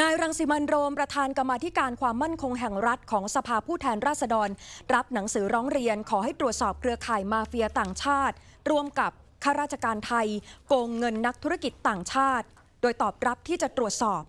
นายรังสิมันโรมประธานกรรมาธิการความมั่นคงแห่งรัฐของสภาผู้แทนราษฎร รับหนังสือร้องเรียนขอให้ตรวจสอบเครือข่ายมาเฟียต่างชาติ ร่วมกับข้าราชการไทย โกงเงินนักธุรกิจต่างชาติ โดยตอบรับที่จะตรวจสอบ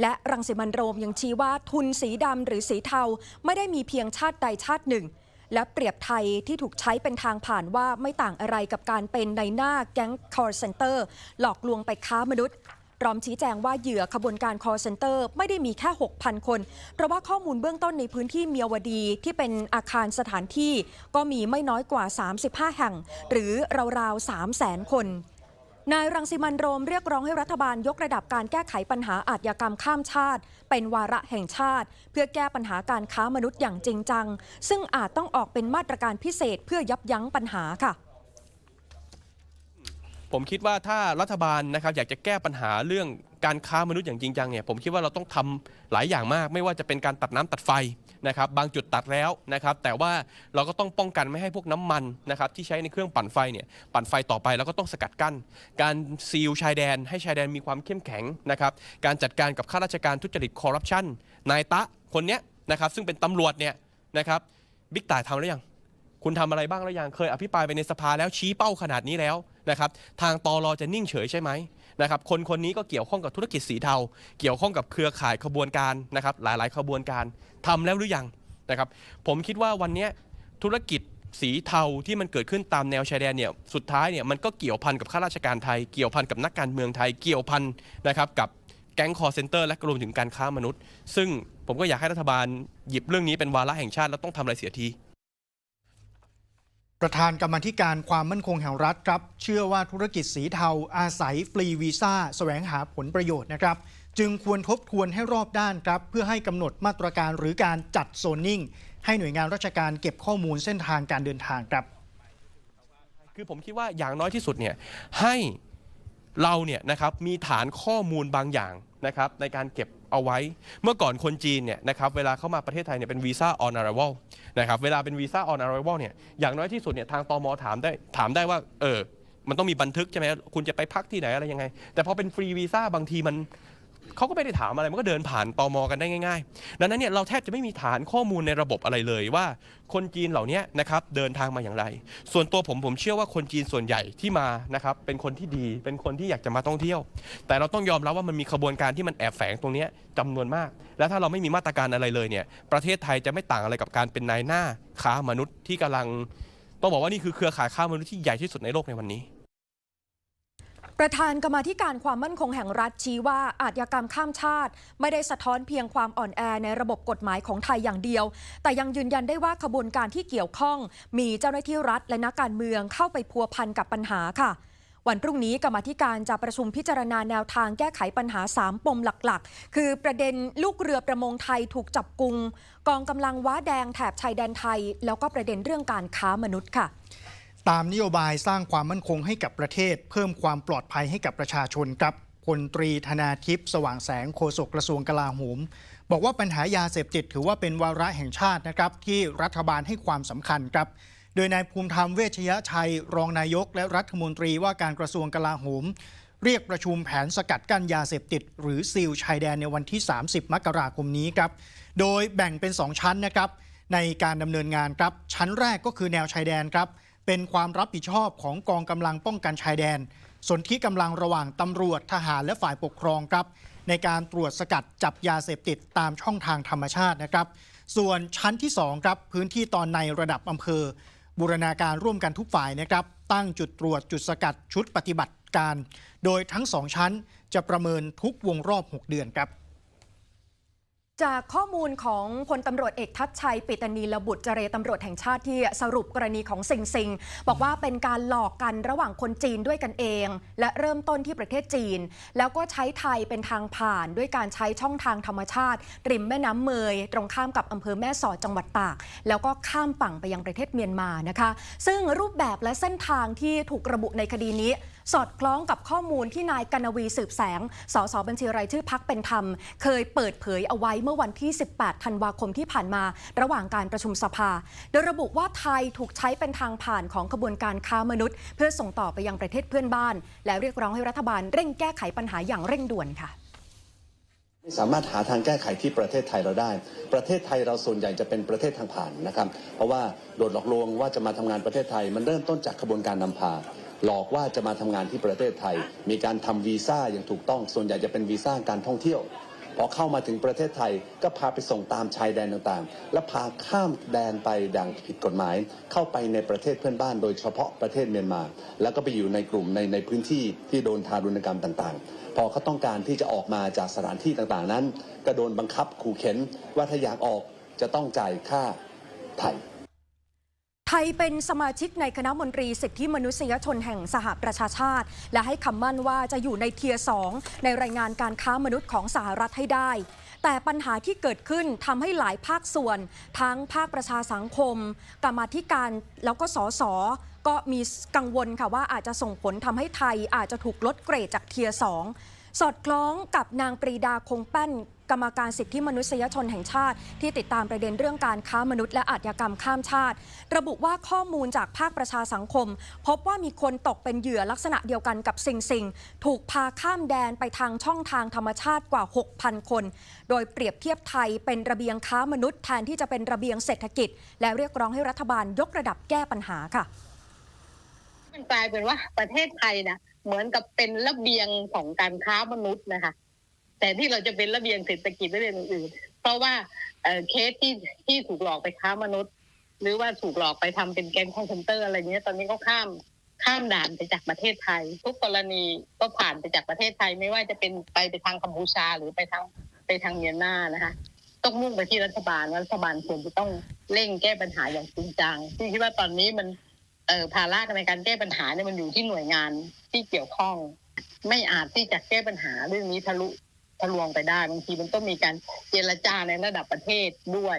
และรังสิมันโรมยังชี้ว่าทุนสีดำหรือสีเทาไม่ได้มีเพียงชาติใดชาติหนึ่ง และเปรียบไทยที่ถูกใช้เป็นทางผ่านว่าไม่ต่างอะไรกับการเป็นในหน้าแก๊ง call center หลอกลวงไปค้ามนุษย์ พร้อมชี้แจงว่าเหยื่อขบวนการ call center ไม่ได้มีแค่ 6,000 คน เพราะว่าข้อมูลเบื้องต้นในพื้นที่เมียวดีที่เป็นอาคารสถานที่ก็มีไม่น้อยกว่า 35 แห่ง หรือราวๆ 300,000 คนนายรังสิมันโรมเรียกร้องให้รัฐบาลยกระดับการแก้ไขปัญหาอาชญากรรมข้ามชาติ เป็นวาระแห่งชาติ เพื่อแก้ปัญหาการค้ามนุษย์อย่างจริงจัง ซึ่งอาจต้องออกเป็นมาตรการพิเศษเพื่อยับยั้งปัญหาค่ะ ผมคิดว่าถ้ารัฐบาลนะครับอยากจะแก้ปัญหาเรื่องการค้ามนุษย์อย่างจริงจังเนี่ยผมคิดว่าเราต้องทำหลายอย่างมาก ไม่ว่าจะเป็นการตัดน้ำตัดไฟนะครับบางจุดตัดแล้วนะครับแต่ว่าเราก็ต้องป้องกันไม่ให้พวกน้ำมันนะครับที่ใช้ในเครื่องปั่นไฟเนี่ยปั่นไฟต่อไปเราก็ต้องสกัดกั้น การซีลชายแดน ให้ชายแดนมีความเข้มแข็งนะครับการจัดการกับข้าราชการทุจริตคอร์รัปชันนายตะคนเนี้ยนะครับซึ่งเป็นตำรวจเนี่ยนะครับบิ๊กต่ายทำหรือยังคุณทำอะไรบ้างแล้วยังเคยอภิปรายไปในสภาแล้วชี้เป้าขนาดนี้แล้ว นะครับทางตอรอจะนิ่งเฉยใช่ไหมนะครับคนคนนี้ก็เกี่ยวข้องกับธุรกิจสีเทา เกี่ยวข้องกับเครือข่ายขบวนการนะครับหลายๆ ขบวนการทำแล้วหรือยังนะครับผมคิดว่าวันนี้ธุรกิจสีเทาที่มันเกิดขึ้นตามแนวชายแดนเนี่ยสุดท้ายเนี่ยมันก็เกี่ยวพันกับข้าราชการไทย เกี่ยวพันกับนักการเมืองไทยเกี่ยวพันนะครับกับแก๊งคอร์เซนเตอร์และรวมถึงการค้ามนุษย์ ซึ่งผมก็อยากให้รัฐบาลหยิบเรื่องนี้เป็นวาระแห่งชาติแล้วต้องทำอะไรเสียที ประธานกรรมธิการความมั่นคงแห่งรัฐครับ เชื่อว่าธุรกิจสีเทาอาศัยฟรีวีซ่าแสวงหาผลประโยชน์นะครับ จึงควรทบทวนให้รอบด้านครับ เพื่อให้กำหนดมาตรการหรือการจัดโซนนิ่ง ให้หน่วยงานราชการเก็บข้อมูลเส้นทางการเดินทางครับ คือผมคิดว่าอย่างน้อยที่สุดเนี่ยให้ เราเนี่ยนะครับมีฐานข้อมูลบางอย่างนะครับในการเก็บเอาไว้ เมื่อก่อนคนจีนเนี่ยนะครับเวลาเข้ามาประเทศไทยเนี่ยเป็นวีซ่าออนอาร์ i v a l นะครับเวลาเป็นวีซ่าออนอาร์ i v a l เนี่ยอย่างน้อยที่สุดเนี่ยทางตมถามได้ถามได้ว่าเออมันต้องมีบันทึกใช่ไหมคุณจะไปพักที่ไหนอะไรยังไง แต่พอเป็นฟรีวีซ่าบางทีมัน เขาก็ไม่ได้ถามอะไรมันก็เดินผ่านตมอกันได้ง่ายๆ ดังนั้นเนี่ยเราแทบจะไม่มีฐานข้อมูลในระบบอะไรเลยว่า คนจีนเหล่านี้นะครับเดินทางมาอย่างไร ส่วนตัวผมผมเชื่อว่าคนจีนส่วนใหญ่ที่มานะครับเป็นคนที่ดีเป็นคนที่อยากจะมาท่องเที่ยว แต่เราต้องยอมรับว่ามันมีขบวนการที่มันแอบแฝงตรงนี้ยจำนวนมาก และถ้าเราไม่มีมาตรการอะไรเลยเนี่ยประเทศไทยจะไม่ต่างอะไรกับการเป็นนายหน้าค้ามนุษย์ที่กำลังต้องบอกว่านี่คือเครือข่ายค้ามนุษย์ที่ใหญ่ที่สุดในโลกในวันนี้ ประธานกรรมธิการความมั่นคงแห่งรัฐชี้ว่าอาชญากรรมข้ามชาติ ไม่ได้สะท้อนเพียงความอ่อนแอในระบบกฎหมายของไทยอย่างเดียว แต่ยังยืนยันได้ว่าขบวนการที่เกี่ยวข้อง มีเจ้าหน้าที่รัฐและนักการเมืองเข้าไปพัวพันกับปัญหาค่ะวันพรุ่งนี้กรรมธิการจะประชุมพิจารณาแนวทางแก้ไขปัญหา 3 ปมหลักๆ คือประเด็นลูกเรือประมงไทยถูกจับกุม กองกำลังว้าแดงแถบชายแดนไทย แล้วก็ประเด็นเรื่องการค้ามนุษย์ค่ะ ตามนโยบายสร้างความมั่นคงให้กับประเทศ เพิ่มความปลอดภัยให้กับประชาชนครับพลตรีธนาทิพย์สว่างแสงโฆษกกระทรวงกลาโหม บอกว่าปัญหายาเสพติดถือว่าเป็นวาระแห่งชาตินะครับ ที่รัฐบาลให้ความสำคัญครับ โดยนายภูมิธรรมเวชยชัย รองนายก และรัฐมนตรีว่าการกระทรวงกลาโหม เรียกประชุมแผนสกัดกั้นยาเสพติด หรือซีลชายแดนในวันที่ 30 มกราคมนี้ครับ โดยแบ่งเป็น 2 ชั้นนะครับ ในการดำเนินงานครับ ชั้นแรกก็คือแนวชายแดนครับ เป็นความรับผิดชอบของกองกำลังป้องกันชายแดนส่วนที่กำลังระหว่างตำรวจทหารและฝ่ายปกครองครับ ในการตรวจสกัดจับยาเสพติดตามช่องทางธรรมชาตินะครับ ส่วนชั้นที่ 2 ครับ พื้นที่ตอนในระดับอำเภอ บูรณาการร่วมกันทุกฝ่ายนะครับ ตั้งจุดตรวจจุดสกัดชุดปฏิบัติการ โดยทั้งสองชั้นจะประเมินทุกวงรอบ 6 เดือนครับ จากข้อมูลของพลตำรวจเอกทัชชัย ปิตนีลบุตรเจรตำรวจแห่งชาติที่สรุปกรณีของซิงซิงบอกว่าเป็นการหลอกกันระหว่างคนจีนด้วยกันเอง และเริ่มต้นที่ประเทศจีน แล้วก็ใช้ไทยเป็นทางผ่านด้วยการใช้ช่องทางธรรมชาติ ริมแม่น้ำเมย ตรงข้ามกับอำเภอแม่สอดจังหวัดตาก แล้วก็ข้ามฝั่งไปยังประเทศเมียนมานะคะ ซึ่งรูปแบบและเส้นทางที่ถูกระบุในคดีนี้ สอดคล้องกับข้อมูลที่นายกนวีสืบแสงสสบัญชีรายชื่อพักเป็นธรรม เคยเปิดเผยเอาไว้เมื่อวันที่ 18 ธันวาคมที่ผ่านมา ระหว่างการประชุมสภา โดยระบุว่าไทยถูกใช้เป็นทางผ่านของขบวนการค้ามนุษย์ เพื่อส่งต่อไปยังประเทศเพื่อนบ้าน และเรียกร้องให้รัฐบาลเร่งแก้ไขปัญหาอย่างเร่งด่วนค่ะไม่สามารถหาทางแก้ไขที่ประเทศไทยเราได้ ประเทศไทยเราส่วนใหญ่จะเป็นประเทศทางผ่านนะครับ เพราะว่าโดนหลอกลวงว่าจะมาทำงานประเทศไทย มันเริ่มต้นจากขบวนการนำพา หลอกว่าจะมาทำงานที่ประเทศไทย มีการทำวีซ่าอย่างถูกต้อง ส่วนใหญ่จะเป็นวีซ่าการท่องเที่ยว พอเข้ามาถึงประเทศไทยก็พาไปส่งตามชายแดนต่างๆ และพาข้ามแดนไปดังผิดกฎหมาย เข้าไปในประเทศเพื่อนบ้าน โดยเฉพาะประเทศเมียนมา แล้วก็ไปอยู่ในกลุ่มในในพื้นที่ที่โดนทารุณกรรมต่างๆ พอเขาต้องการที่จะออกมาจากสถานที่ต่างๆนั้น ก็โดนบังคับขู่เข็นว่าถ้าอยากออกจะต้องจ่ายค่าไถ่ ทยเป็นสมาชิกในคณะมนตรีสิทธิมนุษยชนแห่งสหประชาชาติ และให้คำมั่นว่าจะอยู่ในเทียสองในรายงานการค้ามนุษย์ของสหรัฐให้ได้ แต่ปัญหาที่เกิดขึ้นทำให้หลายภาคส่วน ทั้งภาคประชาสังคม กรรมธิการแล้วก็สสก็มีกังวลค่ะว่าอาจจะส่งผลทำให้ไทยอาจจะถูกลดเกรดจากเทียสองสอดคล้องกับนางปรีดาคงแป้น รรมการสิทธิมนุษยชนแห่งชาติ ที่ติดตามประเด็นเรื่องการค้ามนุษย์และอาชญากรรมข้ามชาติ ระบุว่าข้อมูลจากภาคประชาสังคม พบว่ามีคนตกเป็นเหยื่อลักษณะเดียวกันกับสิงสิงถูกพาข้ามแดนไปทางช่องทางธรรมชาติกว่า 6,000 คน โดยเปรียบเทียบไทยเป็นระเบียงค้ามนุษย์แทนที่จะเป็นระเบียงเศรษฐกิจ และเรียกร้องให้รัฐบาลยกระดับแก้ปัญหาค่ะมันกลายเป็นว่าประเทศไทยนะเหมือนกับเป็นระเบียงของการค้ามนุษย์นะคะ แต่ที่เราจะเป็นระเบียงเศรษฐกิจและเรื่องอื่นเพราะว่าเคสที่ที่ถูกหลอกไปค้ามนุษย์ หรือว่าถูกหลอกไปทำเป็นแก๊งคอมพิวเตอร์อะไรเนี้ยตอนนี้ก็ข้ามข้ามด่านไปจากประเทศไทย ทุกกรณีก็ผ่านไปจากประเทศไทย ไม่ว่าจะเป็นไปไปทางกัมพูชาหรือไปทางไปทางเมียนมานะคะต้องมุ่งไปที่รัฐบาลรัฐบาลควรจะต้องเร่งแก้ปัญหาอย่างจริงจังที่คิดว่าตอนนี้มันเออภาระในการแก้ปัญหาเนี่ยมันอยู่ที่หน่วยงานที่เกี่ยวข้อง ไม่อาจที่จะแก้ปัญหาเรื่องนี้ทะลุ ทะลวงไปได้บางทีมันต้องมีการเจรจาในระดับประเทศด้วย